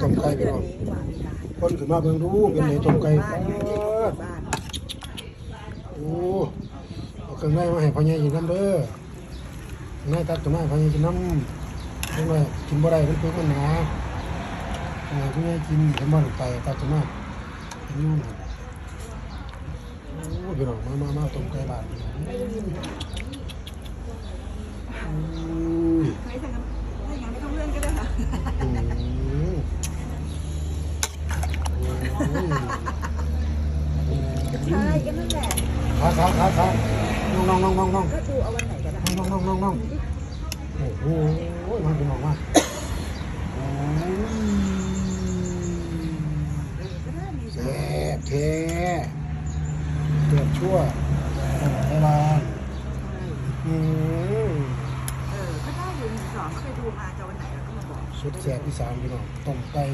ต้มไก่พี่อน้องคนขึ้นมาเบิ่งดูเป็นไหนต้มไก่โอ้เอาเครื่องในมาให้พ่อใหญ่กินน้ำเด้อเครื่องในตัดตัวมาพ่อใหญ่กินน้ำเพราะว่ากินบ่ได้มันเพิ่นมันหนาพ่อใหญ่กินเห็นบ่ลงไปตัดตัวมากินนู่นโอ้พี่น้องมามามาต้มไก่บ้านอุ้ย ไม่ทางนั้นถ้าอย่างนั้นไม่ต้องเลื่อนก็ได้ค่ะ อืมโอ้ย ใช่ก็นั่นแหละขาขาขาขาน้องน้องน้องน้องน้องก็ดูเอาวันไหนก็ได้น้องน้องน้องน้องโอ้โหมาเป็นน้องมาโอ้ยก็ได้มีแซ่บแท้เดือดชั่วเวลาอืมเออก็ได้อยู่หนึ่งสองก็ไปดูมาจะวันไหนเราก็มาบอก สุดแซ่บอีสานพี่น้องต้มไก่